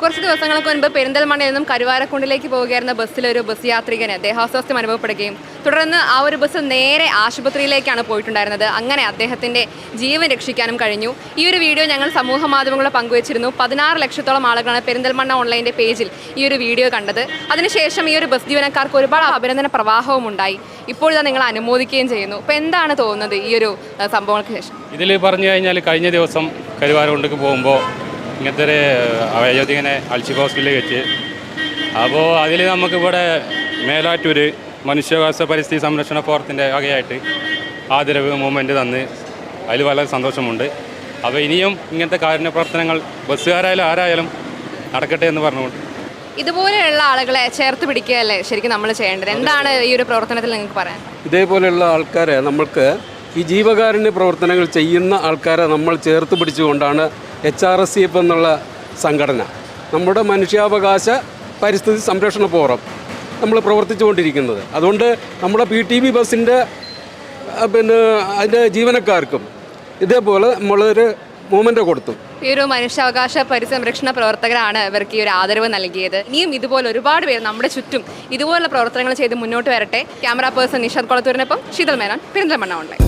കുറച്ച് ദിവസങ്ങൾക്ക് മുൻപ് പെരിന്തൽമണ്ണയിൽ നിന്നും കരുവാരക്കുണ്ടിലേക്ക് പോവുകയായിരുന്ന ബസ്സിലൊരു ബസ് യാത്രികന് ദേഹാസ്വാസ്ഥ്യം അനുഭവപ്പെടുകയും തുടർന്ന് ആ ഒരു ബസ് നേരെ ആശുപത്രിയിലേക്കാണ് പോയിട്ടുണ്ടായിരുന്നത്. അങ്ങനെ അദ്ദേഹത്തിന്റെ ജീവൻ രക്ഷിക്കാനും കഴിഞ്ഞു. ഈ ഒരു വീഡിയോ ഞങ്ങൾ സമൂഹ മാധ്യമങ്ങളിൽ പങ്കുവച്ചിരുന്നു. പതിനാറ് ലക്ഷത്തോളം ആളുകളാണ് പെരിന്തൽമണ്ണ ഓൺലൈന്റെ പേജിൽ ഈ ഒരു വീഡിയോ കണ്ടത്. അതിനുശേഷം ഈ ഒരു ബസ് ജീവനക്കാർക്ക് ഒരുപാട് അഭിനന്ദന പ്രവാഹവും ഉണ്ടായി. ഇപ്പോഴിതാ നിങ്ങൾ അനുമോദിക്കുകയും ചെയ്യുന്നു. അപ്പോൾ എന്താണ് തോന്നുന്നത് ഈ ഒരു സംഭവങ്ങൾക്ക് ശേഷം? ഇതിൽ പറഞ്ഞു കഴിഞ്ഞാൽ കഴിഞ്ഞ ദിവസം കരുവാരകൊണ്ടേക്ക് പോകുമ്പോൾ ഇങ്ങനത്തെ ഒരു അയോധ്യ ഇങ്ങനെ അൽഷിഫ് ഹോസ്പിറ്റലിൽ വെച്ച് അപ്പോൾ അതിൽ നമുക്കിവിടെ മേലാറ്റൂർ മനുഷ്യാവകാശ പരിസ്ഥിതി സംരക്ഷണ ഫോറത്തിന്റെ വകയായിട്ട് ആദരവ് മൂവ്മെന്റ് തന്ന് അതിൽ വളരെ സന്തോഷമുണ്ട്. അപ്പോൾ ഇനിയും ഇങ്ങനത്തെ കാരുണ്യ പ്രവർത്തനങ്ങൾ ബസ്സുകാരായാലും ആരായാലും നടക്കട്ടെ എന്ന് പറഞ്ഞുകൊണ്ട്. ഇതുപോലെയുള്ള ആളുകളെ ചേർത്ത് പിടിക്കുകയല്ലേ ശരിക്കും നമ്മൾ ചെയ്യേണ്ടത്? എന്താണ് ഈ ഒരു പ്രവർത്തനത്തിൽ നിങ്ങൾക്ക് പറയാൻ? ഇതേപോലെയുള്ള ആൾക്കാരെ നമ്മൾക്ക് ഈ ജീവകാരുണ്യ പ്രവർത്തനങ്ങൾ ചെയ്യുന്ന ആൾക്കാരെ നമ്മൾ ചേർത്ത് പിടിച്ചുകൊണ്ടാണ് H R S C F എന്നുള്ള സംഘടന. നമ്മുടെ മനുഷ്യാവകാശ പരിസ്ഥിതി സംരക്ഷണ ഫോറം നമ്മൾ പ്രവർത്തിച്ചുകൊണ്ടിരിക്കുന്നത്. അതുകൊണ്ട് നമ്മുടെ പി ടി ബി ബസ്സിന്റെ പിന്നെ അതിന്റെ ജീവനക്കാർക്കും ഇതേപോലെ നമ്മളൊരു മൂവ്മെന്റ് കൊടുത്തു. ഈ ഒരു മനുഷ്യാവകാശ പരിസംരക്ഷണ പ്രവർത്തകരാണ് ഇവർക്ക് ഈ ഒരു ആദരവ് നൽകിയത്. ഇനിയും ഇതുപോലെ ഒരുപാട് പേര് നമ്മുടെ ചുറ്റും ഇതുപോലുള്ള പ്രവർത്തനങ്ങൾ ചെയ്ത് മുന്നോട്ട് വരട്ടെ. ക്യാമറ പേഴ്സൺ നിഷാദ് കൊളത്തൂരിനൊപ്പം ശീതൽ മേനോൻ പെരിന്തൽമണ്ണ ഓൺലൈൻ